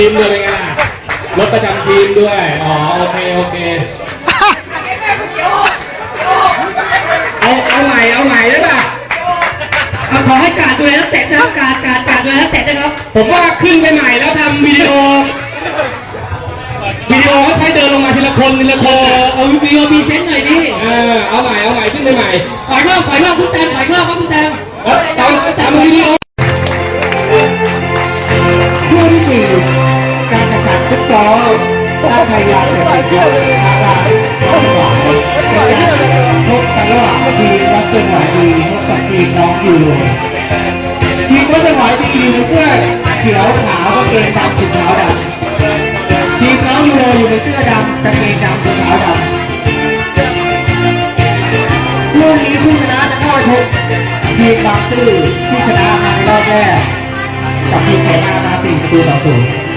ทีมด้วยเป็นไงล่ะรถประจำทีมด้วย อ๋อโอเคโอเค เอาเอาใหม่เอาใหม่ได้ป่ะเอาขอให้การดูแลนักเตะนะครับการการการดูแลนักเตะนะครับ ผมว่าขึ้นไปใหม่แล้วทำวิดีโอวิดีโอเขาใช้เดินลงมาทีละคนทีละคเอนอเอาวีดีโอพรีเซนต์หน่อยดิเออเอาใหม่เอาใหม่ขึ้นไปใหม่ ขอยรอบขอยรอบคุณแตงขอยรอบครับคุณแตงแล้วตอนทำวิดีโอ แข่งขันฟุตบอลต้านภัยาเสพติดอย่างทางการข้อสองเป็นการพบกันระหว่างทีมวัดสวายดีพบกับทีมน้องอยูโรทีมวัดสวายดีอยู่ในเสื้อเขียวขาวกางเกงดำถุงเท้าดำทีมน้องยูโรอยู่ในเสื้อดำกางเกงดำถุงเท้าดำลูกนี้ผู้ชนะจะเข้าไปพบทีมบางซื่อที่ชนะในรอบแรกกับทีมเขมามาสี่ประตูต่อศูนย์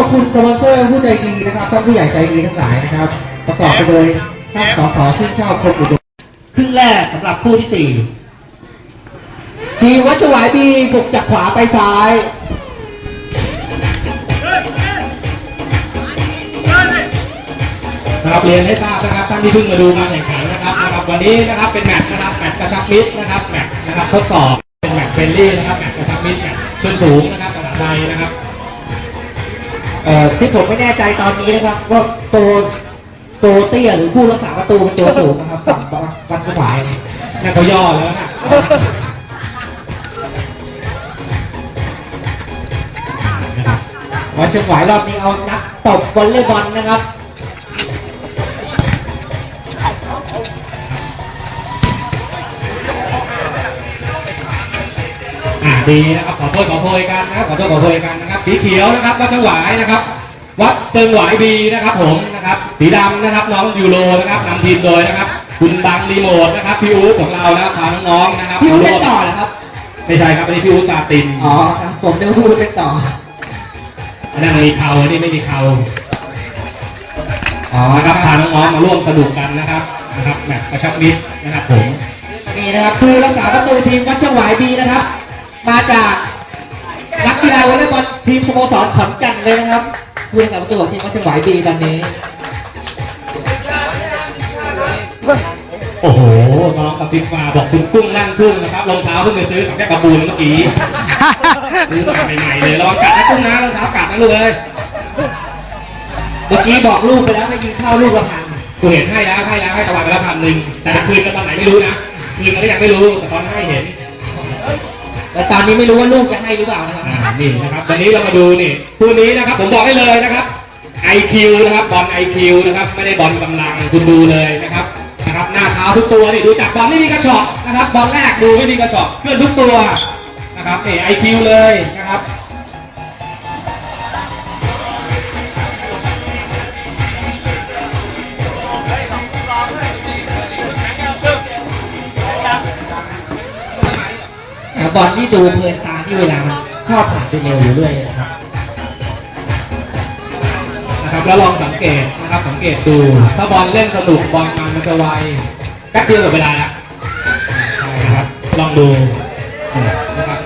ขอบคุณสปอนเซอร์ผู้ใจดีนะครับท่านผู้ใหญ่ใจดีทั้งหลายนะครับ ประกอบไปโดยท่านสสชื่นชอบคนอุดมครึ่งแรกสำหรับคู่ที่สี่ทีมวัชวายบีบุกจากขวาไปซ้ายนะครับเรียนให้ทราบนะครับท่านที่เพิ่งมาดูการแข่งขันนะครับนะครับ วันนี้นะครับเป็นแมตช์นะครับแมตช์กระชับมิตรนะครับแมตช์นะครับทดสอบเป็นแมตช์เฟรนลี่นะครับแมตช์กระชับมิตรแมตช์เพื่อนสูงนะครับภาษาไทยนะครับ เอ่อที่ผมไม่แน่ใจตอนนี้นะครับว่าตัวตัวเตี้ยหรือผู้รักษาประตูเป็นตัวสูงนะครับฝั่งวัชวายนั่นเขาย่อแล้วนะวัชวายรอบนี้เอานักตบวอลเลย์บอลนะครับอ่าดีนะครับขอโทษขอโพยกันนะครับขอโทษขอโพยกันนะครับ สีเขียวนะครับวัดเชิงหวายนะครับ วัดเชิงหวายบีนะครับผมนะครับ สีดำนะครับน้องยูโรนะครับนำทีมโดยนะครับ คุณบังรีโมทนะครับพี่อู๊ดของเรานะครับพาน้องๆนะครับพี่อุ้นมาเล่ร่วนมต่อเหรอครับ ไม่ใช่ครับอันนี้พี่อู๊ดซาตินอ๋อครับผมจะพูดเล่นต่ออันนั้นมีเขาอันนี้ไม่มีเขาอ๋อนะครับพาน้องๆมาร่วมสนุกกันนะครับนะครับแมตช์กระชับมิตรนะครับผมนี่นะครับผู้รักษาประตูทีมวัชวายบีนะครับ มาจากนักกีฬาวอลเลย์บอล ทีมสโมสรขอนแก่นเลยนะครับผู้รักษาประตูของทีมวัชวายบีตอนนี้ โอ้โห น้องกับพิกมาบอกคุณกุ้งนั่งกุ้งนะครับรองเท้าเพิ่งไปซื้อกับแม่กระบูนเมื่อกี้ซื้อมาใหม่ๆเลยระวังกัดนะกุ้งนะรองเท้ากัดนะลูกเลยเมื่อกี้บอกลูกไปแล้วให้ยิงเข้าลูกละพันกูเห็นให้แล้วให้แล้วให้ตะวันไปแล้วพันหนึ่งแต่จะคืนกันตอนไหนไม่รู้นะคืนกันก็ยังไม่รู้แต่ตอนให้เห็น แต่ตอนนี้ไม่รู้ว่าลูกจะให้หรือเปล่านะครับอ่านี่นะครับวันนี้เรามาดูนี่คู่นี้นะครับ ผมบอกให้เลยนะครับ IQ นะครับบอล IQ นะครับ ไม่ได้บอลกำลังคุณดูเลยนะครับนะครับ หน้าเท้าทุกตัวนี่ดูจากบอลไม่มีกระชอกนะครับบอลแรกดูไม่มีกระชอกเคลื่อนทุกตัวนะครับนี่ IQ เลยนะครับ บอลที่ดูเพลินตาที่เวลามันชอบผ่านไปเร็วอยู่เรื่อยนะครับนะครับแล้วลองสังเกตนะครับสังเกตดู ถ้าบอลเล่นสนุกบอลมันมันจะไวแป๊บเดียวกับเวลาละใช่นะครับลองดูนะครับ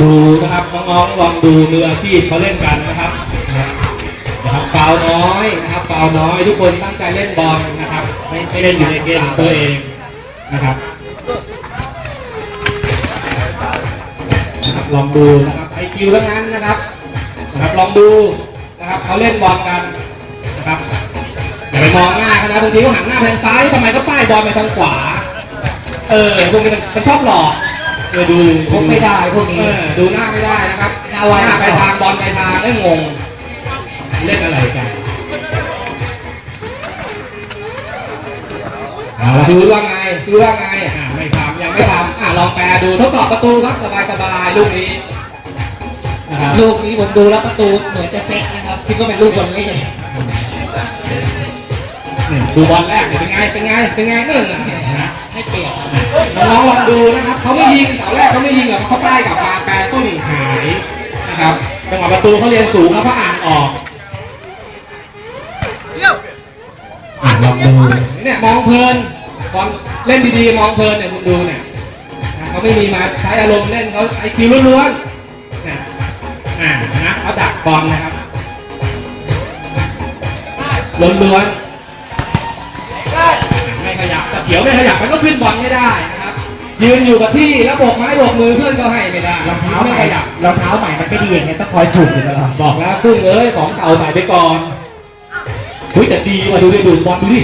ดูนะครับน้องๆลองดูมืออาชีพเขาเล่นกันนะครับนะครับฟาวล์น้อยนะครับฟาวล์น้อยทุกคนตั้งใจเล่นบอลนะครับไม่ไม่เล่นอยู่ในเกมตัวเองนะครับ ลองดูนะครับไอคิวทั้งนั้นนะครับนะครับ ลองดูนะครับเขาเล่นบอลกันนะครับอย่าไปมองหน้าเขานะบางทีเขาหันหน้าไปทางซ้ายทำไมก็ป้ายบอลไปทางขวา เออพวกนี้มันมันชอบหลอกเออดูพวกไม่ได้พวกนี้เออดูหน้าไม่ได้นะครับหน้าไว้หน้าไปทางบอลไปทางได้งง เล่นอะไรกันเอาละดูว่าไงดูว่าไงอ่าไม่ทำยังไม่ทำอ่า ลองแปลดูทดสอบประตูครับสบายสบายๆลูกนี้นะครับลูกนี้ผมดูแล้วประตูเหมือนจะเซ็ตนะครับคิดว่าเป็นลูกบอลเล่นนี่ดูบอลแรกเนี่ยเป็นไงเป็นไงเป็นไงนึ่งอะนะให้เปรียบน้องๆลองดูนะครับเขาไม่ยิงเสาแรแล้วเขาได้กลับมาแปรตุ้นหายนะครับจังหวะประตูเขาเรียนสูงแล้วเขาอ่านออกอ่านลองดูเนี่ยมองเพลินบอลเล่นดีๆมองเพลินเนี่ยคุณดูเนี่ยนะ เขาไม่มีมาใช้อารมณ์เล่นเขาไอคิวล้วนๆนะอ่านะเขาดักบอลนะครับล้วนๆไม่ขยับแต่เขียวไม่ขยับมันก็ขึ้นบอลไม่ได้นะครับ ยืนอยู่กับที่แล้วโบกไม้โบกมือเพื่อนก็ให้ไม่ได้รองเท้าไม่ใหม่ขยับ รองเท้าใหม่มันไม่ดีอย่างเงี้ยต้องคอยถูกอยู่ตลอดบอกแล้วพึ่งเอ้ยของเก่าใส่ไปก่อนอุ้ยแต่ดีมาดูดิดูบอลดูดิ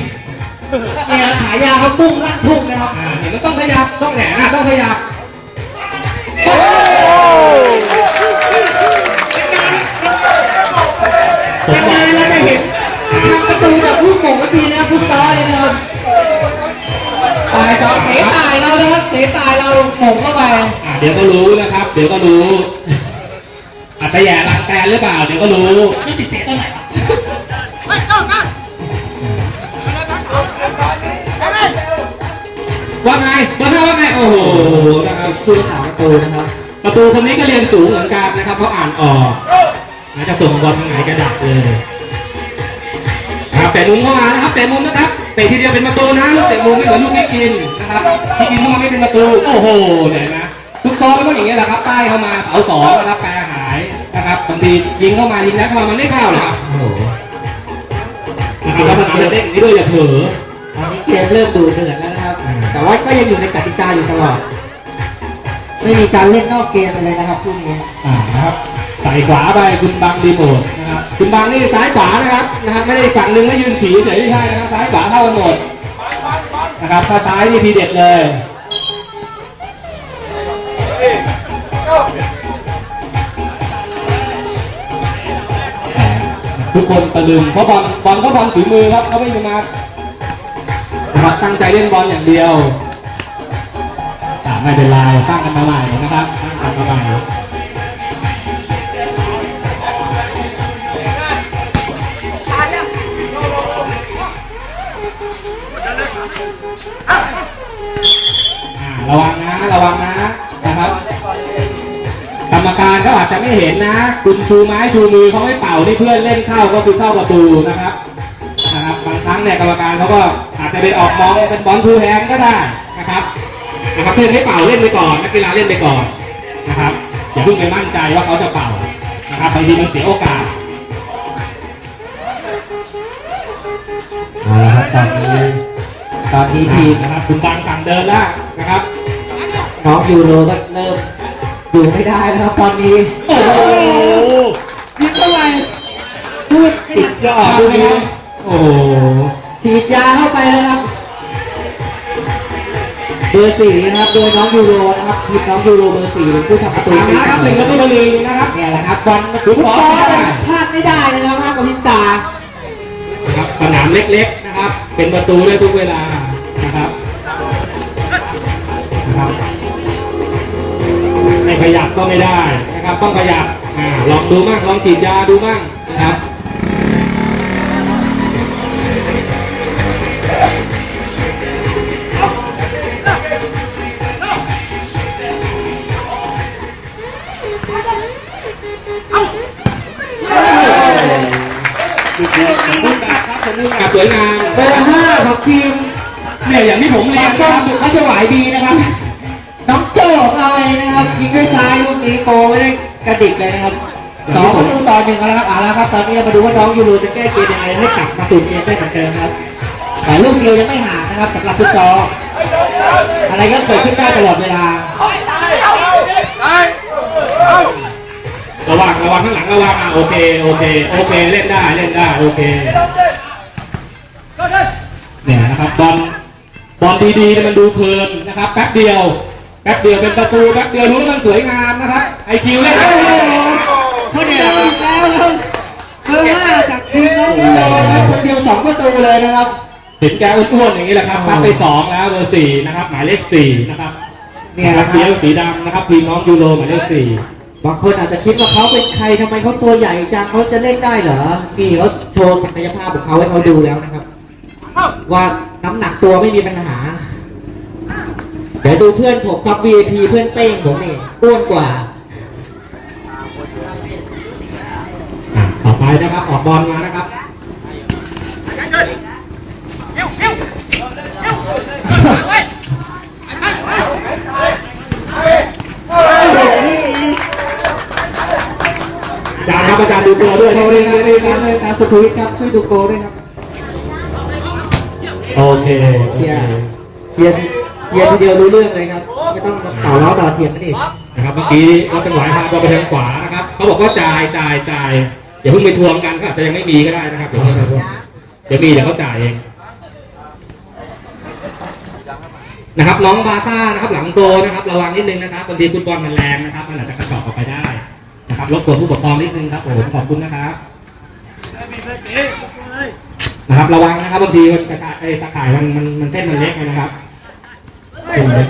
เนี่ยฉายาเขาปุ้งลั่นทุ่งนะครับอ่าเห็นมันต้องขยับต้องแหนนะต้องขยับนานๆเราจะเห็นทางประตูแบบลูกโป่งก็ทีนะครับฟุตซอลเลยนะครับตายสองเสตายเรานะครับเสตายเราโป่งเข้าไปอ่าเดี๋ยวก็รู้นะครับ เดี๋ยวก็รู้อาจจะแย่รังแตนหรือเปล่า เดี๋ยวก็รู้ไม่ติดเสียตัวไหนวะ ว่าไงว่าไงว่าไงโอ้โหนะครับคือสามประตูนะครับ ประตูคนนี้ก็เรียนสูงเหมือนกันนะครับเพราะอ่านออกนะจะส่งบอลทางไหนกระดับเลยนะครับเตะมุมเข้ามานะครับเตะมุมนะครับเตะทีเดียวเป็นประตูนะลูกเตะมุมไม่เหมือนลูกนี้กินนะครับที่กินเข้ามาไม่เป็นประตูโอ้โหเนี่ยนะทุกซอฟก็ต้องอย่างนี้ยแหละครับใต้เข้ามาเสาสองนะครับแปรหายนะครับบางทียิงเข้ามายิงแล้วเข้ามามันไม่เข้าหรอกครับโอ้โหนะครับแล้วมันจะเด้งอย่างนี้ด้วยอย่าเผลอตอนนี้เกมเริ่มดูเดือดแล้วนะครับ แต่ว่าก็ยังอยู่ในกติกาอยู่ตลอด ไม่มีการเล่นนอกเกมอะไรนะครับพรุ่งนี้อ่านะครับใส่ขวาไปคุณบังรีโมทนะครับคุณบังนี่ซ้ายขวานะครับนะครับไม่ได้อีกฝั่งหนึงไม่ยืนฉีเฉยไม่ใช่นะครับซ้ายขวาเท่ากันหมดนะครับถ้าซ้ายนี่ทีเด็ดเลยทุกคนตะลึงเพราะบอลบอลก็บอลฝีมือครับเขาไม่ได้มา นะครับตั้งใจเล่นบอลอย่างเดียวอ่ไม่เป็นไรสร้างกันมาใหม่นะครับสร้างกันมาใหม่ระวังนะระวังนะนะครับ กรรมการเขาอาจจะไม่เห็นนะ คุณชูไม้ชูมือเขาไม่เป่านี่เพื่อนเล่นเข้าก็คือเข้าประตูนะครับนะครับบางครั้งเนี่ยกรรมการเขาก็ จจะไปออกมองเป็นบอลทูแฮนก็ได้นะครับนะครับเพื่อนให้เป่าเล่นไปก่อนนักกีฬาเล่นไปก่อนนะครับอย่าเพิ่งไปมั่นใจว่าเขาจะเป่านะครับบางทีมันเสียโอกาสเอาละครับตอนนี้ตอนนี้ทีมนะครับคุณบางสั่งเดินแล้วนะครับน้องยูโรก็เริ่มดูไม่ได้แล้วครับตอนนี้โอ้โหยิงเท่าไหร่พูดสุดยอดเลยนะโอ้โห ฉีดยาเข้าไปแล้วครับ เบอร์สี่นะครับ โดยน้องยูโรนะครับทีมน้องยูโรเบอร์สี่เป็นผู้ทำประตูตามนะครับหนึ่งประตูต่อหนึ่งนะครับเนี่ยแหละครับบอลฟุตบอลนะครับพลาดไม่ได้นะครับห้ามกับพิมตานะครับสนามเล็กๆนะครับ เป็นประตูได้ทุกเวลานะครับนะครับไม่ขยับก็ไม่ได้นะครับต้องขยับอ่าลองดูมั่งลองฉีดยาดูมั่ง วยงามเบอร์ห้าของทีมเนี่ยอย่างที่ผมเรียนคส้รับเขาฉวายดีนะครับน้องโจ้เอาเลยนะครับยิงด้วยซ้ายลูกนี้โกไม่ได้กระดิกเลยนะครับสองประตูต่อหนึ่งแล้วครับเอาละครับตอนนี้เรามาดูว่าน้องยูโรจะแก้เกมยังไงให้กลับมาสู่เกมได้เหมือนเดิมครับแต่ลูกเดียวยังไม่หานะครับสำหรับฟุตซอลอะไรก็เกิดขึ้นได้ตลอดเวลาระวังระวังข้างหลังระวังอะโอเคโอเคโอเคเล่นได้เล่นได้โอเค เนี่ยนะครับบอลบอลดีๆเนี่ยมันดูเพลินนะครับแป๊บเดียวแป๊บเดียวเป็นประตูแป๊บเดียวรู้ว่ามันสวยงามนะครับไอคิวเล่นได้เขาเนี่ยแล้วครับเบอร์ห้าจากทีมน้องยูโรนะครับคนเดียวสองประตูเลยนะครับเห็นแกอ้วนๆอย่างนี้แหละครับพักไปสองแล้วเบอร์สี่นะครับหมายเลขสี่นะครับเนี่ยแหละครับเดียวสีดำนะครับทีมน้องยูโรหมายเลขสี่บางคนอาจจะคิดว่าเขาเป็นใครทำไมเขาตัวใหญ่จังเขาจะเล่นได้เหรอนี่เขาโชว์ศักยภาพของเขาให้เขาดูแล้วนะครับ ว่าน้ำหนักตัวไม่มีปัญหา เดี๋ยวดูเพื่อนผมครับ VIP เพื่อนเป้งผมนี่อ้วนกว่าอะต่อไปนะครับ ออกบอลมานะครับอาจารย์ครับอาจารย์ดูตัวด้วยโกนะเลยครับเลยครับเลยครับสุขุวิทครับ ช่วยดูโกด้วยครับ โอเคเคลียร์เคลียร์เคลียร์ทีเดียวรู้เรื่องเลยครับ ไม่ต้องมาต่อล้อต่อเทียมกันอีกนะครับเมื่อกี้รถจังหวะพาบอลไปทางขวานะครับเขาบอกว่าจ่ายจ่ายจ่ายอย่าเพิ่งไปทวงกันก็อาจจะยังไม่มีก็ได้นะครับเดี๋ยวเขาจะทวงเดี๋ยวมีเดี๋ยวเขาจ่ายเองนะครับน้องบาซ่านะครับหลังโกนะครับระวังนิดนึงนะครับบางทีฟุตบอลมันแรงนะครับมันอาจจะกระจอกออกไปได้นะครับรบกวนผู้ปกครองนิดนึงครับผมขอบคุณนะครับ นะครับ ระวังนะครับบางทีมันกระจายไอ้ตะข่ายมันมันมันเส้นมันเล็กนะครับเส้นเล็ก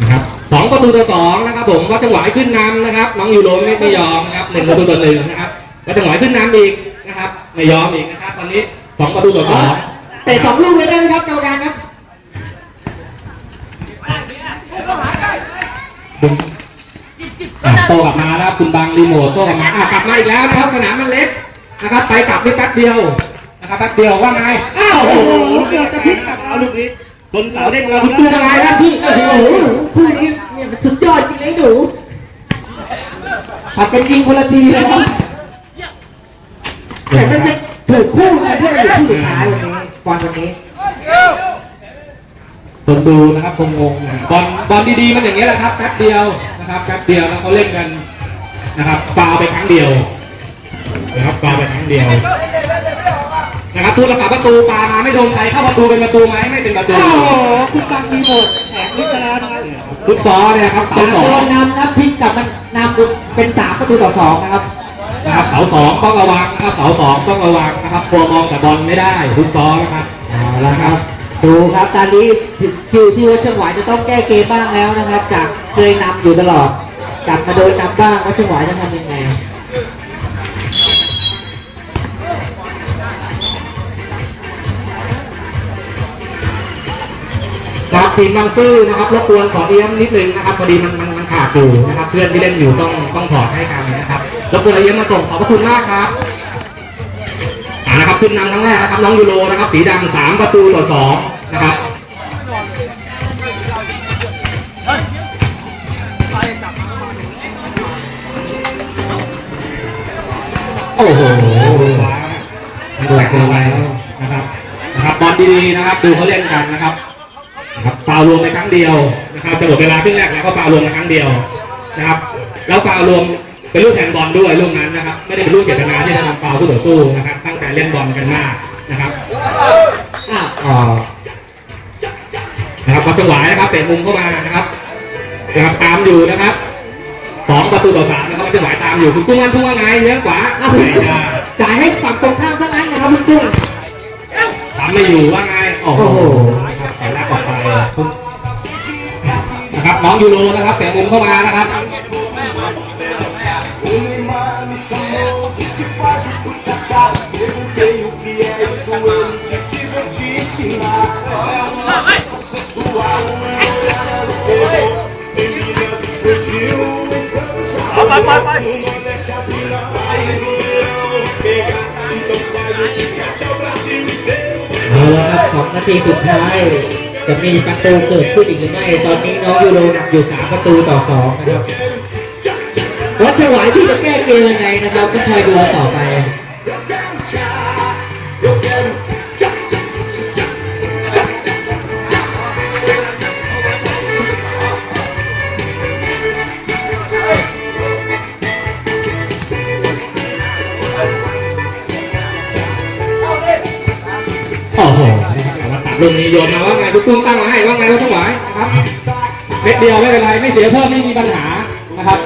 นะครับสองประตูต่อสองนะครับ ผมก็จังหวะขึ้นนำนะครับ น้องยูโรไม่ไม่ยอมนะครับหนึ่งประตูต่อหนึ่งนะครับก็จังหวะขึ้นนำอีกนะครับ ไม่ยอมอีกนะครับ ตอนนี้สองประตูต่อสองเตะสองลูกเลยได้ไหมครับกรรมการครับคุณอะโตกลับมาแล้วคุณบังรีโมทโตกลับมาอะกลับมาอีกแล้วนะครับสนามมันเล็ก นะครับ ไปกลับนี่แป๊บเดียวนะครับแป๊บเดียวว่าไงอ้าวโอ้โหเกือบจะพลิกกลับเอาลูกนี้บนเสาเด้งมาคุณดูยังไงนะพี่โอ้โหโอ้โหคู่นี้เนี่ยมันสุดยอดจริงเลยหนูผัดกันยิงคนละทีเลยครับแต่มันเป็นถูกคู่เลยที่มันอยู่คู่สุดท้ายวันนี้บอลวันนี้คนดูนะครับคงงงบอลบอลดีๆมันอย่างเงี้ยแหละครับแป๊บเดียวนะครับแป๊บเดียวแล้วเขาเล่นกันนะครับฟาวไปครั้งเดียว นะครับฟาวไปครั้งเดียวนะครับทุกระประตูปามาไม่โดนใครเข้าประตูเป็นประตูไหมไม่เป็นประตูโอ้โหคุณฟังรีโมทแถมลิฟต์แล้วนะครับฟุตซอลเนี่ยครับเสาจากสอโดงนนำนะพลิกกลับมันนำเป็นสามประตูต่อสองนะครับ นะครับเสาสองต้องระวังนะครับเสาสองต้องระวังนะครับกลัวมองแต่บอลไม่ได้ฟุตซอลนะครับเอาละครับ ดูครับตอนนี้ถึงคิวที่วัชรหวายจะต้องแก้เกมบ้างแล้วนะครับ จากเคยนำอยู่ตลอด กลับมาโดนนำบ้างวัชรหวายจะทำยังไง ทีมบางซื่อนะครับรบกวนขอเอี้ยมนิดนึงนะครับพอดีมันมันมันขาดอยู่นะครับเพื่อนที่เล่นอยู่ต้องต้องถอดให้กันนะครับรบกวนเอี้ยมมาส่งขอบพระคุณมากครับอ่านะครับขึ้นนำครั้งแรกนะครับน้องยูโรนะครับสีดำสามประตูต่อสองนะครับโอ้โหแหลกเลยแล้วนะครับนะครับบอลดีๆนะครับ ดูเขาเล่นกันนะครับ ฟาวล์รวมไปครั้งเดียวนะครับจะหมดเวลาครึ่งแรกแล้วก็ฟาวล์รวมไปครั้งเดียวนะครับ แล้วฟาวล์รวมเป็นลูกแทนบอลด้วยลูกนั้นนะครับ ไม่ได้เป็นลูกเจตนาที่จะทำฟาวล์คู่ต่อสู้นะครับ ตั้งใจเล่นบอลกันมากนะครับอ้าวอ๋อนะครับพอจังหวะนะครับเตะมุมเข้ามานะครับนะครับตามอยู่นะครับสองประตูต่อสามนะครับจังหวะตามอยู่คุณกุ้งวันทุ่งว่าไงเลี้ยงขวาอ้าวไม่ได้จ่ายให้ฝั่งตรงข้ามซะงั้นนะครับคุณกุ้งทำไม่อยู่ว่าไงโอ้โห โอ้โหนะครับสายลากออกไปนะครับน้องยูโรนะครับเตะมุมเข้ามานะครับ O Neymar me chamou, disse faz เอาละครับสองนาทีสุดท้าย จะมีประตูเกิดขึ้นอีกหรือไม่ตอนนี้น้องยูโรนำอยู่สามประตูต่อสองนะครับวัชรหวายที่จะแก้เกมยังไงนะครับก็คอยดูต่อไป ลูกนี้โยนมาว่าไงคุณกุ้งตั้งมาให้ว่าไงว่าถวายนะครับเม็ดเดียวไม่เป็นไรไม่เสียเพิ่มไม่มีปัญหานะครับ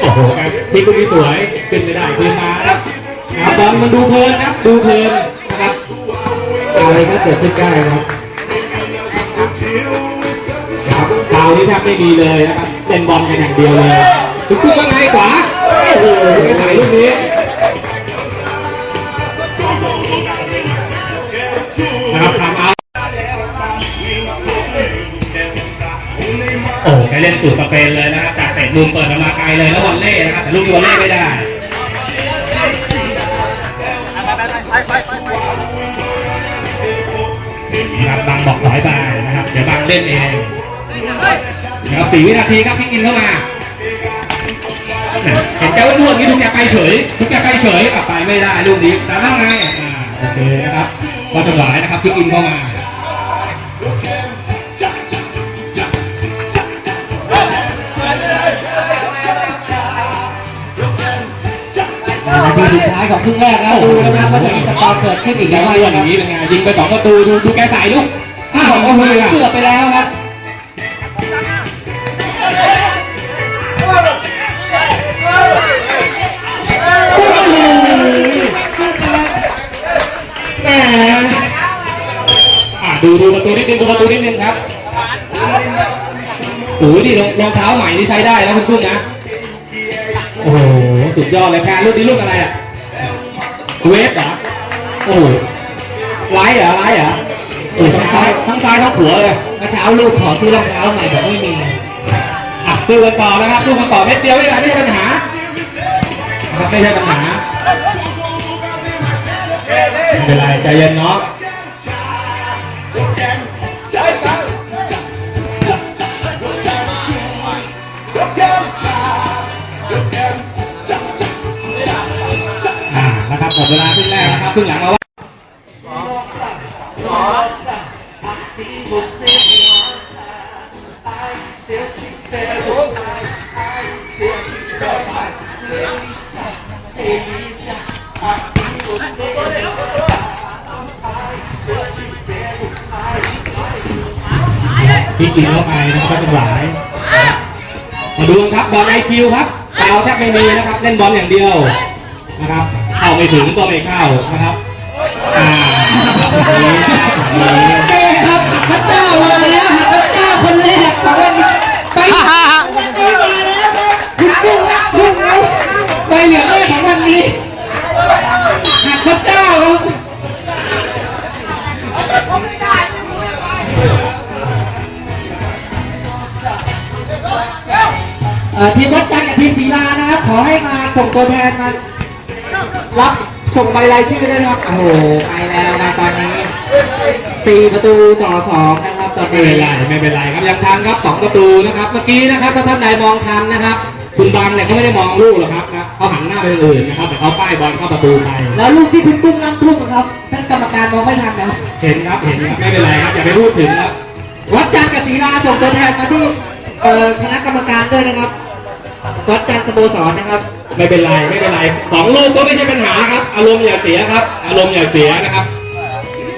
โอ้โหครับที่คุณนี้สวยขึ้นไม่ได้ขึ้นมานะครับบอลมันดูเพลินนะครับดูเพลินนะครับอะไรก็เกิดขึ้นได้ครับครับฟาวนี่แทบไม่มีเลยนะครับเล่นบอลกันอย่างเดียวเลยคุณกุ้งว่าไงขวาโอ้โหไม่ใส่ลูกนี้ ล่นสูตรสเปนเลยนะครับจากเตะมุมเปิดออกมาไกลเลยแล้วบอลเล่นะครับแต่ลูกนี้บอลเล่ไม่ได้นะครับบางบอกถอยไปนะครับ เดี๋ยวบางเล่นเองนะครับสี่วินาทีครับพี่กินเข้ามาเห็นแกว่าล่วงนี้ทุกแกไปเฉย ทุกแกไปเฉยกลับไปไม่ได้ลูกนี้แต่ว่าไงโอเคนะครับก็จังหวะนะครับพี่กินเข้ามา สุดท้ายของครึ่งแรกแล้วดูนะครับว่าจะมีสกอร์เกิดขึ้นอีกแล้วไม่ว่าอนะคย่ารับงนี้เป็นไงยิงไปสองประตูดูดูแกใส่ลูกอ้าวโอ้โหเกือบไปแล้วครับดูดูประตูนิดนึงดูประตูนิดนึงครับโอ้โหนี่รองเท้าใหม่ที่ใช้ได้แล้วคุณกุ้งนะ สุดยอดเลยแพรรุ่นนี้รุ่นอะไรอะ เวฟเหรอโอ้โหไลท์เหรอไลท์เหรอโอ้ทั้งซ้ายทั้งซ้ายทั้งหัวเลยเมื่อเช้าลูกขอซื้อรองเท้าใหม่แต่ไม่มีอะซื้อกันต่อนะครับซื้อกันต่อเม็ดเดียวไม่ได้ไม่ใช่ปัญหาครับไม่ใช่ปัญหาไม่เป็นไรใจเย็นเนาะ ครึ่งแรกนหลังมาว่าพี่กินเข้าไปนะครับก็เป็นหลายมาดูครับบอลไอคิวครับฟาวแทบไม่มีนะครับ เล่นบอลอย่างเดียวนะครับ ไม่ถึงก็ไม่เข้านะครับอ่าอย่างครับอย่างนี้เต้ครับหัดพระเจ้ามาแล้วหัดพระเจ้าคนแรกของวันนี้ไปคุณกุ้งครับกุ้งไปเหลืองแรกของวันนี้หัดพระเจ้าครับทีมวัดจันทร์กับทีมศรีลานะครับ ขอให้มาส่งตัวแทนมา รับส่งใบรายชื่อด้วยนะครับ โอ้โห ไปแล้วนะตอนนี้สี่ประตูต่อสองนะครับตอนไม่นี้เป็นไรไม่เป็นไรครับยังทันครับสองประตูนะครับ เมื่อกี้นะครับถ้าท่านใดมองทันนะครับ คุณบังเนี่ยเขาไม่ได้มองลูกหรอกครับนะเขาหันหน้าไปอื่นนะครับ แต่เขาป้ายบอลเข้าประตูไป แล้วลูกที่คุณกุ้งลั่นทุ่มครับท่านกรรมการมองไม่ทันนะ เห็นครับ เห็นครับไม่เป็นไรครับ อย่าไปพูดถึงครับ วัดจันทร์กับศรีลาส่งตัวแทนมาที่เอ่อคณะกรรมการด้วยนะครับ วัดจันทร์สโมสรนะครับ ไม่เป็นไรไม่เป็นไรสองลูกก็ไม่ใช่ปัญหาครับ อารมณ์อย่าเสียครับ อารมณ์อย่าเสียนะครับ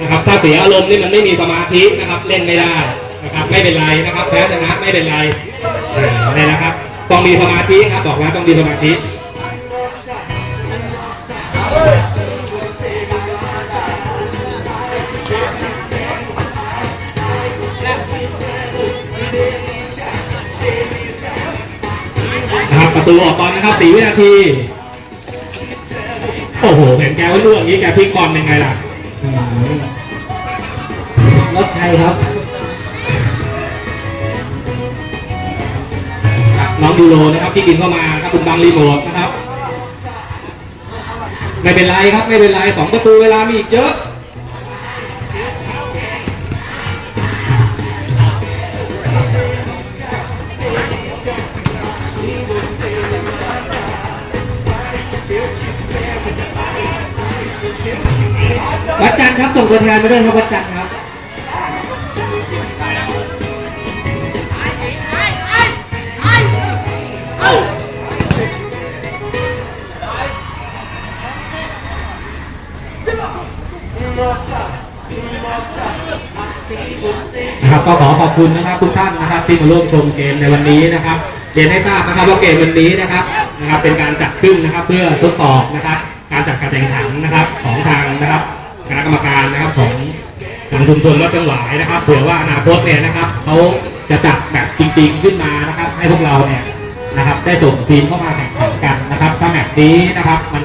นะครับถ้าเสียอารมณ์นี่มันไม่มีสมาธินะครับเล่นไม่ได้นะครับไม่เป็นไรนะครับแพ้ชนะไม่เป็นไรนี่นะครับต้องมีสมาธิครับบอกแล้วต้องมีสมาธิ ตูออกบอลนะครับสี่วินาที โอ้โห เห็นแกว่าล่วงอย่างนี้แกพลิกบอลยังไงล่ะอืมรถไทยครับครับ น้องยูโรนะครับที่กินเข้ามาครับคุณบังรีโมทนะครับ ไม่เป็นไรครับ ไม่เป็นไรสองประตูเวลามีอีกเยอะ วัดจันทร์ครับส่งตัวแทนมาด้วยครับวัดจันทร์ครับครับก็ขอขอบคุณนะครับทุกท่านนะครับที่มาร่วมชมเกมในวันนี้นะครับเรียนให้ทราบนะครับว่าเกมวันนี้นะครับนะครับเป็นการจัดขึ้นนะครับเพื่อทดสอบนะครับการจัดการแข่งขันนะครับของทางนะครับ คณะกรรมการนะครับของทางชุมชนวัดจังหวายนะครับเผื่อว่าอนาคตเนี่ยนะครับเขาจะจัดแบบจริง ๆ ขึ้นมานะครับ ให้พวกเราเนี่ยนะครับ ได้ส่งทีมเข้ามาแข่งขันกันนะครับถ้าแมตช์นี้นะครับมัน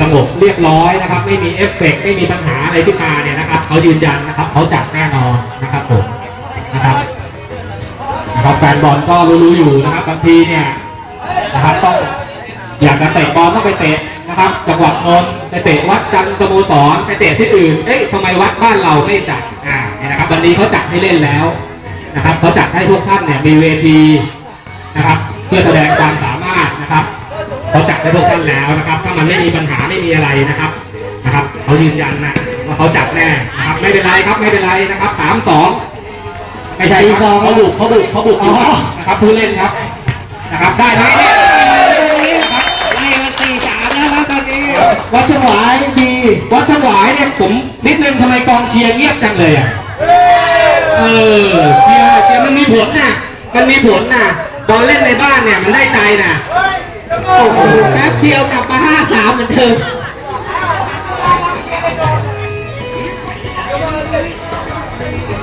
สงบเรียบร้อยนะครับ ไม่มีเอฟเฟกต์ไม่มีปัญหาอะไรขึ้นมาเนี่ยนะครับเขายืนยันนะครับเขาจัดแน่นอนนะครับผมนะครับนะครับฟนบอลก็รู้ๆอยู่นะครับบางทีเนี่ยนะครับต้องอยากจะเตะบอลต้องไปเตะ นะครับจังหวัดนนท์ไปเตะวัดจันทร์สโมสรไปเตะที่อื่นเอ๊ะทำไมวัดบ้านเราไม่จัดอ่าเนี่ยนะครับวันนี้เขาจัดให้เล่นแล้วนะครับเขาจัดให้พวกท่านเนี่ยมีเวทีนะครับ เพื่อแสดงความสามารถนะครับเขาจัดให้พวกท่านแล้วนะครับ ถ้ามันไม่มีปัญหาไม่มีอะไรนะครับนะครับเขายืนยันนะว่าเขาจัดแน่นะครับไม่เป็นไรครับไม่เป็นไรนะครับสามสองไม่ใช่ครับเขาบุกเขาบุกเขาบุกอยู่ครับนะครับผู้เล่นครับนะครับได้ไหม วัดฉวายดีวัดถวายเนี่ยผมนิดนึงทำไมกองเชียร์เงียบจังเลยอะเออเชียร์เชียร์มันมีผลน่ะมันมีผลน่ะบอลเล่นในบ้านเนี่ยมันได้ใจน่ะโอ้โหแป๊บเดียวกลับมาห้าสามเหมือนเดิม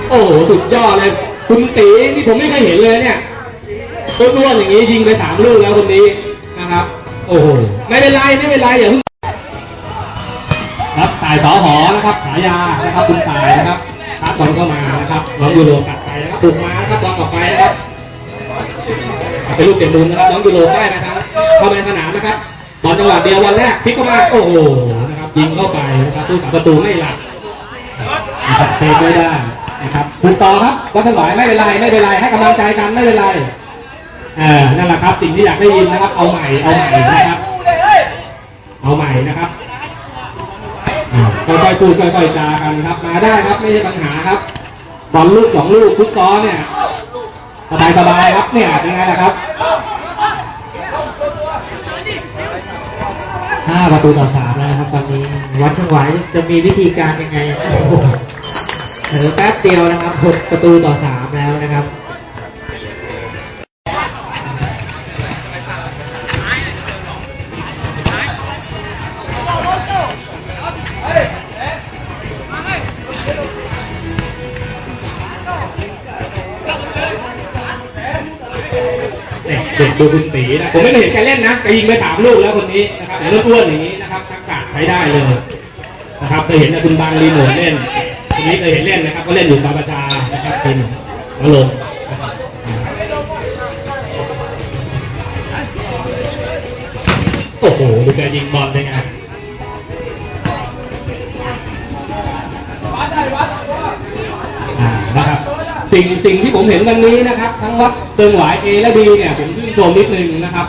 โอ้โหสุดยอดเลยคุณตีนี่ผมไม่เคยเห็นเลยเนี่ยต้นอ้วนอย่างนี้ยิงไปสามลูกแล้วคนนี้นะครับ โอ้โหไม่เป็นไรไม่เป็นไรอย่าเพิ่งายสอหอนะครับฉายานะครับคุณตายนะครับทับบอลเข้ามานะครับน้องยูโรตัดไปนะครับถูกมานะครับบอลออกไปนะครับเป็นลูกเต็มมุมนะครับน้องยูโรได้นะครับเข้าไปในสนามนะครับบอลจังหวะเดียววันแรกพลิกเข้ามาโอ้โหนะครับยิงเข้าไปนะครับตู้สามประตูไม่หลับเซฟไม่ได้นะครับถูกต่อครับวัดถวายไม่เป็นไรไม่เป็นไรให้กำลังใจกันไม่เป็นไรเออนั่นแหละครับสิ่งที่อยากได้ยินนะครับ เอาใหม่เอาใหม่นะครับ เอาใหม่นะครับ ค่อยๆพูดค่อยๆจากันครับ มาได้ครับไม่ใช่ปัญหาครับบอลลูกสองลูกฟุตซอลเนี่ยสบายๆครับเนี่ยเป็นไงล่ะครับห้าประตูต่อสามแล้วนะครับตอนนี้วัดฉวายจะมีวิธีการยังไงโอ้โหเออแป๊บเดียวนะครับหกประตูต่อสามแล้วนะครับ ดูคุณตีนะผมไม่เคยเห็นแกเล่นนะแกยิงไปสามลูกแล้วคนนี้นะครับแต่อ้วนอย่างนี้นะครับทักษะใช้ได้เลยนะครับเคยเห็นคุณบางรีโมทเล่นคนนี้เคยเห็นเล่นนะครับ ก็เล่นอยู่ซาบาชานะครับเป็นวลงนะครับโอ้โหดูแกยิงบอลเป็นไง สิ่งสิ่งที่ผมเห็นวันนี้นะครับ ทั้งวัดเซิงหวายเอและบีเนี่ยผมชื่นชมนิดนึงนะครับ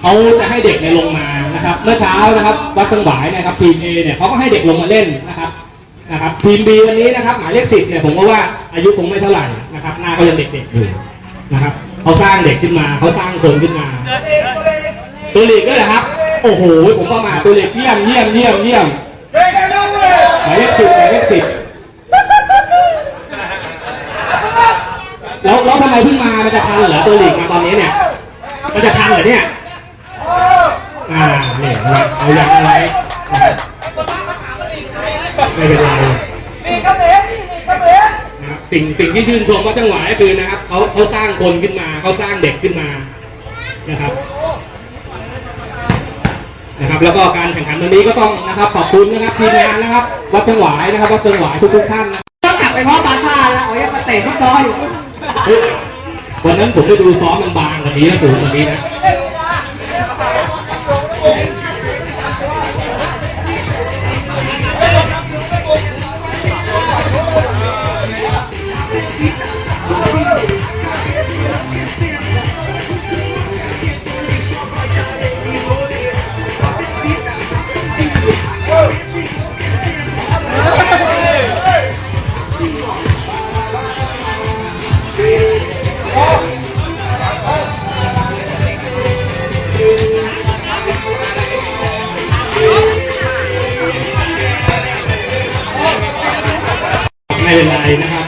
เขาจะให้เด็กเนี่ยลงมานะครับเมื่อเช้านะครับวัดเซิงหวายเนะครับทีมเอเนี่ยเขาก็ให้เด็กลงมาเล่นนะครับนะครับทีมบีวันนี้นะครับหมายเลขสิบเนี่ยผมก็ว่าอายุคงไม่เท่าไหร่นะครับหน้าก็ยังเด็กๆอยู่นะครับเขาสร้างเด็กขึ้นมาเขาสร้างคนขึ้นมาตัวเล็กด้วยเหรอครับ โอ้โหผมประมาทตัวเล็กเยี่ยมเยี่ยมเยี่ยมเยี่ยมหมายเลขสิบหมายเลขสิบ แล้วแล้วทำไมเพิ่งมา มันจะทันเหรอตัวหลีกมาตอนนี้เนี่ย มันจะทันเหรอเนี่ย อ่าเนี่ยนะครับเอาอย่างอะไรนะครับไม่เป็นไรนะครับสิ่งสิ่งที่ชื่นชมว่าจังหวะก็คือนะครับเขาเขาสร้างคนขึ้นมาเขาสร้างเด็กขึ้นมานะครับนะครับแล้วก็การแข่งขันวันนี้ก็ต้องนะครับขอบคุณนะครับทีมงานนะครับวัดจังหวายนะครับวัดเซิงหวายทุกทุกท่านต้องกลับไปเพราะบาซาแล้วเอายังมาเตะฟุตซอลอยู่ เฮ้ยวันนั้นผมได้ดูซ้อมมันบางกว่านี้นะสูงกว่านี้นะ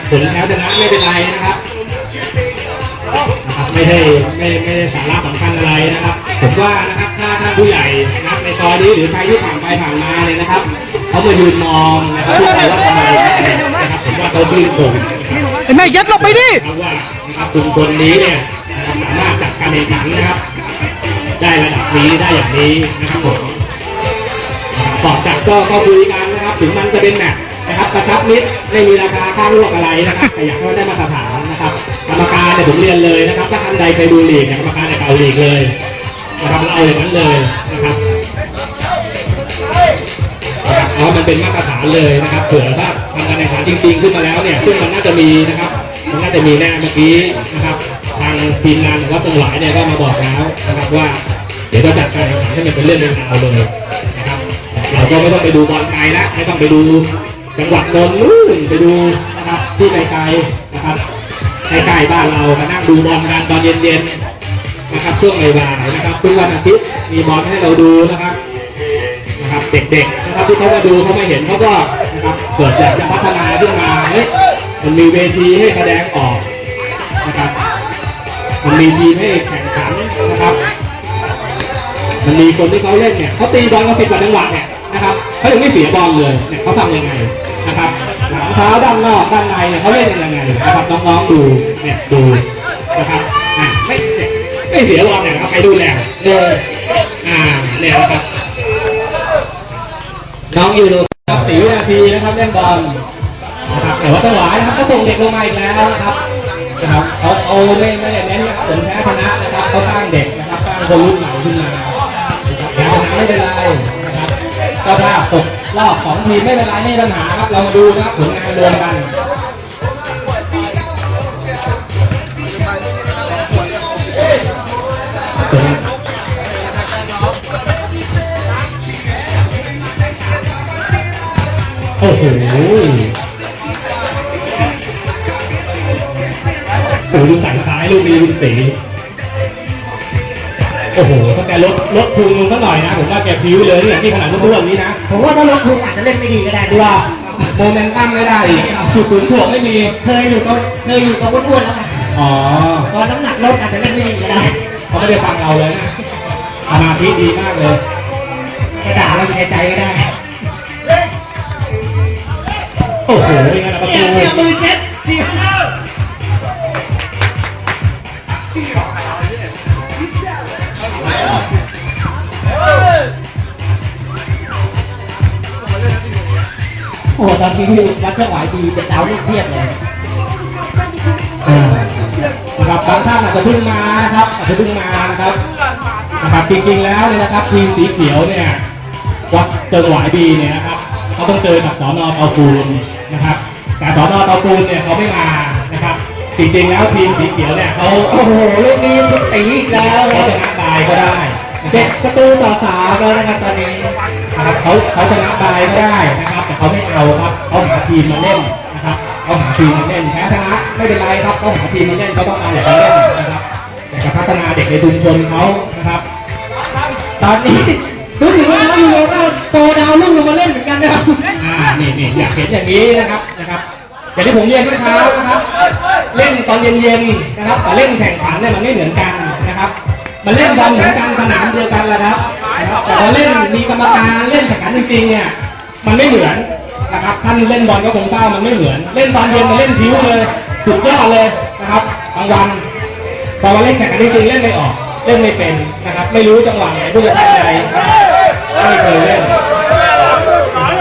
ผลแพ้ชนะไม่เป็นไรนะครับนะครับ ไม่ใช่ไม่ไม่ได้สาระสำคัญอะไรนะครับ ผมว่านะครับถ้าท่านผู้ใหญ่นะครับในซอยนี้หรือใครที่ผ่านไปผ่านมาเนี่ยนะครับเขามายืนมองนะครับทุกคนว่าทำไมนะครับผมว่าเขาชื่นชมไอ้แม่ยัดลงไปดินะครับว่านะครับชุมชนนี้เนี่ยนะครับสามารถจัดการแข่งขันนะครับ ได้ระดับนี้ได้อย่างนี้นะครับผมนะครับก่อนจัดก็ก็คุยกันนะครับ ถึงมันจะเป็นแมตช์ นะครับกระชับมิตรไม่มีราคาค่าลวกอะไรนะครับแต่อยากให้ได้มาตรฐานนะครับทรรมการเนี่ยผมเรียนเลยนะครับ ถ้าท่านใดเคยดูลีกเนี่ยกรรมการเนี่ยเก่าลีกเลยนะครับเราเอาอย่างนั้นเลยนะครับนะครับเอามันเป็นมาตรฐานเลยนะครับเผื่อถ้าทำการแข่งขันจริง ๆ ขึ้นมาแล้วเนี่ยซึ่งมันน่าจะมีนะครับ มันน่าจะมีแน่เมื่อกี้นะครับ ทางทีมงานของวัดสงหลายเนี่ยก็มาบอกแล้วนะครับว่า เดี๋ยวจะจัดการแข่งขันให้มันเป็นเรื่องเป็นราวเลยนะครับเราก็ไม่ต้องไปดูบอลไกลแล้วไม่ต้องไปดู จังหวัดนนท์นู่นไปดูนะครับที่ไกลๆนะครับใกล้ๆบ้านเรามานั่งดูบอลกันตอนเย็นๆนะครับช่วงบ่ายๆนะครับทุกวันอาทิตย์มีบอลให้เราดูนะครับนะครับเด็กๆนะครับที่เขามาดูเขาไม่เห็นเขาก็นะครับเกิดอยากจะพัฒนาขึ้นมาเฮ้ยมันมีเวทีให้แสดงออกนะครับมันมีทีมให้แข่งขันนะครับ มันมีคนที่เขาเล่นเนี่ยเขาตีบอลมาสิบกว่าจังหวะเนี่ยนะครับเขายังไม่เสียบอลเลยเนี่ยเขาทำยังไง นะครับหลังเท้าด้านนอกด้านในเนี่ยเขาเล่นยังไงนะครับน้องๆดูเนี่ยดูนะครับอ่าไม่ไม่เสียบอลเนี่ยครับไปดูแลเลยอ่าเนี่ยครับน้องอยูโรครับสี่วินาทีนะครับเล่นบอลนะครับแต่ว่าจังหวะนะครับก็ส่งเด็กลงมาอีกแล้วนะครับนะครับเขาเอาไม่ไม่ได้เน้นผลแพ้ชนะนะครับเขาสร้างเด็กนะครับสร้างคนรุ่นใหม่ขึ้นมาแพ้ชนะไม่เป็นไร เจ้าภาพตกรอบสองทีมไม่เป็นไรไม่มีปัญหาครับเรามาดูนะครับผลงานรวมกันโอ้โหโอ้ดูใส่ซ้ายลูกนี้ลูกตี โอ้โหถ้าแกลดลดพุงลงสักหน่อยนะ ผมว่าแกพิ้วเลยเนี่ยนี่ขนาดรุ่นๆนี้นะผมว่าถ้าลงทุนอาจจะเล่นไม่ดีก็ได้ดูว่าโมเมนตัมไม่ได้อีกจุดศูนย์ถ่วงไม่มี เคยอยู่กับเคยอยู่กับอ้วนๆแล้วไงอ๋อตอนน้ำหนักลดอาจจะเล่นไม่ดีก็ได้เขาไม่ได้ฟังเราเลยนะสมาธิดีมากเลยแค่ด่าเราอยู่ในใจก็ได้ โอ้โหเป็นไงล่ะประเนี่ตูยเนี่ยมือเซ็ต โอ้โหตอนนี้วัดเชือกหวายดีเป็นดาวลูกเทียบเลยอ่านะครับบางท่านอาจจะเพิ่งมานะครับอาจจะเพิ่งมานะครับนะครับจริงๆแล้วเนี่ยนะครับทีมสีเขียวเนี่ยวัดเจอหวายบีเนี่ยนะครับเขาต้องเจอกับสอนอเตาปูนนะครับแต่สอนอเตาปูนเนี่ยเขาไม่มานะครับจริงๆแล้วทีมสีเขียวเนี่ยเขาโอ้โหลูกนี้คุณตีอีกแล้วเขาชนะบายก็ได้นะคเจ็รัดบประตูต่อสามแล้วนะครับตอนนี้นะครับเขาเขาชนะบายก็ได้นะครับแต่ เขาไม่เอาครับเขาหาทีมมาเล่นนะครับเขาหาทีมมาเล่นแพ้ชนะไม่เป็นไรครับเขาหาทีมมาเล่นเขาต้องเอาอย่างมาเล่นนะครับแต่จะพัฒนาเด็กในชุมชนเขานะครับ ตอนนี้รู้สึกว่าน้องยูโรก็โตดาวรุ่งลงมาเล่นเหมือนกันนะครับอ่านี่นี่อยากเห็นอย่างนี้นะครับนะครับอย่างที่ผมเรียนเมื่อเช้านะครับ เล่นตอนเย็นๆนะครับแต่เล่นแข่งขันเนี่ยมันไม่เหมือนกันนะครับ มันเล่นบอลเหมือนกันสนามเดียวกันแหละครับนะครับแต่พอเล่นมีกรรมการเล่นแข่งขันจริงๆเนี่ย มันไม่เหมือนนะครับท่านเล่นบอลก็คงทราบมันไม่เหมือน เล่นตอนเย็นมาเล่นผิวเลยสุดยอดเลยนะครับบางวันพอมาเล่นแข่งขันจริงๆเล่นไม่ออก เล่นไม่เป็นนะครับ ไม่รู้จังหวะไหนผู้จะทำอะไรไม่เคยเล่น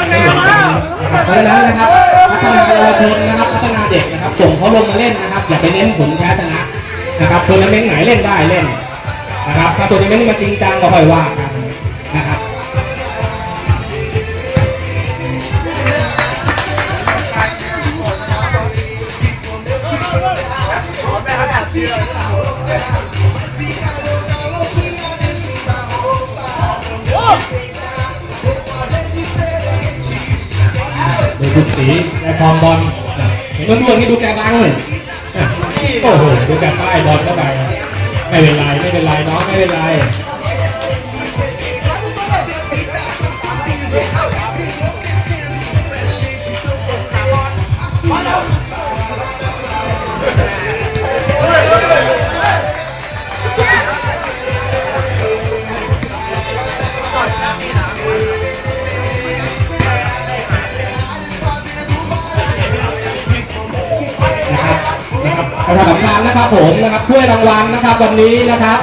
ไม่เหมือนกันนะครับเพราะฉะนั้นนะครับพัฒนาเยาวชนนะครับพัฒนาเด็กนะครับส่งเขาลงมาเล่นนะครับ อย่าไปเน้นผลแพ้ชนะนะครับทัวร์นาเมนต์ไหนเล่นได้เล่นนะครับถ้าทัวร์นาเมนต์มันจริงจังก็ค่อยว่ากันนะครับ ดูคุณสีแกคลองบอลเห็นว่าด้วนนี่ดูแกบางเลยอะโอ้โห ดูแกป้ายบอลเข้าไปไม่เป็นไร ไม่เป็นไรน้องไม่เป็นไร นะครับผมนะครับถ้วยรางวัลนะครับวันนี้นะครับ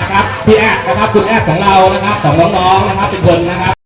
นะครับพี่แอดนะครับคุณแอดของเรานะครับของน้องๆนะครับเป็นคนนะครับ